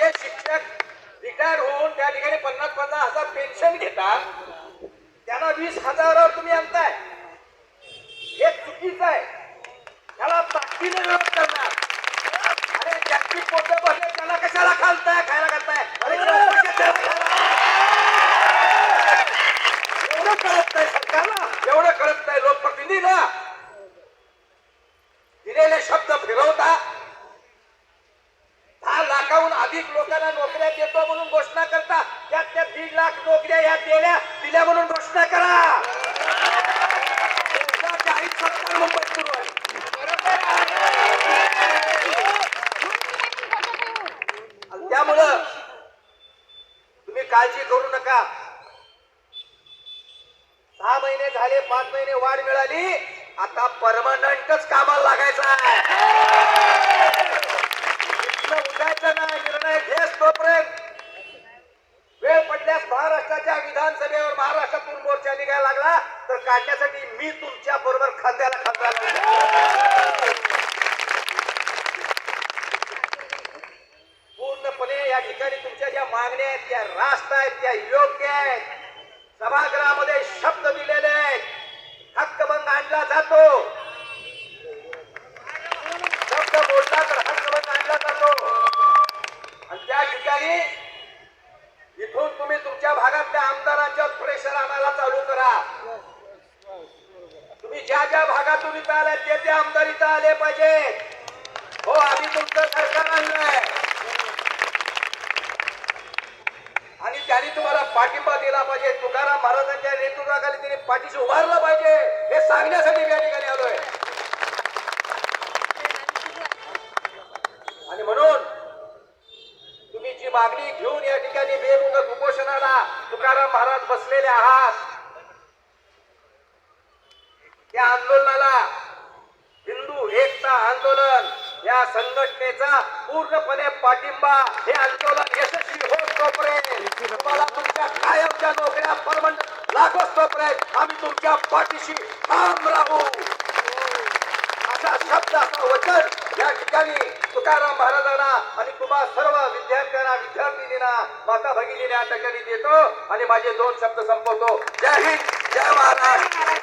सहाय्यक शिक्षक रिटायर होऊन त्या ठिकाणी पन्नास पन्नास हजार पेन्शन घेतात. त्यांना वीस हजारावर तुम्ही आणताय. हे चुकीचं आहे. त्याला ताकदीने विरोध करणार. अरे ज्यांची पोट भरले त्यांना कशाला खालताय खायला घालताय? अरे एवढं कळत नाही सरकारला. एवढं कळत नाही लोकप्रतिनिधीला. दिलेले शब्द अधिक लोकांना नोकऱ्या देतो म्हणून घोषणा करता. त्यात त्या दीड लाख नोकऱ्या ह्या दिल्या दिल्या म्हणून घोषणा करा. जाहीर सत्कार मुंबईत सुरू आहे. त्यामुळं तुम्ही काळजी करू नका. सहा महिने झाले पाच महिने वाढ मिळाली. आता परमनंटच कामाला लागायचं आहे. विधानसभेवर महाराष्ट्रातून मोर्चा निघायला लागला तर काढण्यासाठी मी तुमच्या बरोबर खांद्याला खांदा पूर्णपणे या ठिकाणी तुमच्या ज्या मागण्या आहेत त्या रास्त आहेत त्या योग्य आहेत. सभागृहामध्ये शब्द दिलेले आहेत. हक्क ज्या ज्या भागातून इथं आले ते ते आमदार इथं आले पाहिजे हो आम्ही तुमचं सरकार आणलंय. आणि त्यांनी तुम्हाला पाठिंबा दिला पाहिजे. तुकाराम महाराजांच्या नेतृत्वाखाली त्यांनी पाठीशी उभारला पाहिजे. हे सांगण्यासाठी मी या ठिकाणी आलोय. आणि म्हणून तुम्ही जी मागणी घेऊन या ठिकाणी बेमुख उपोषणाला तुकाराम महाराज बसलेले आहात त्या आंदोलनाला हिंदू एकता आंदोलन या संघटनेचा पूर्णपणे पाठिंबा हे आंदोलन यशस्वी होत तोपर्यंत तुम्हाला तुमच्या कायमच्या नोकऱ्या परमनंट लागत तोपर्यंत आम्ही तुमच्या पाठीशी ठाम राहू. अशा शब्द असा वचन या ठिकाणी तुकाराम महाराजांना आणि तुम्हा सर्व विद्यार्थ्यांना विद्यार्थिनींना माता भगिनीने या ठिकाणी देतो. आणि माझे दोन शब्द संपवतो. जय हिंद जय महाराष्ट्र.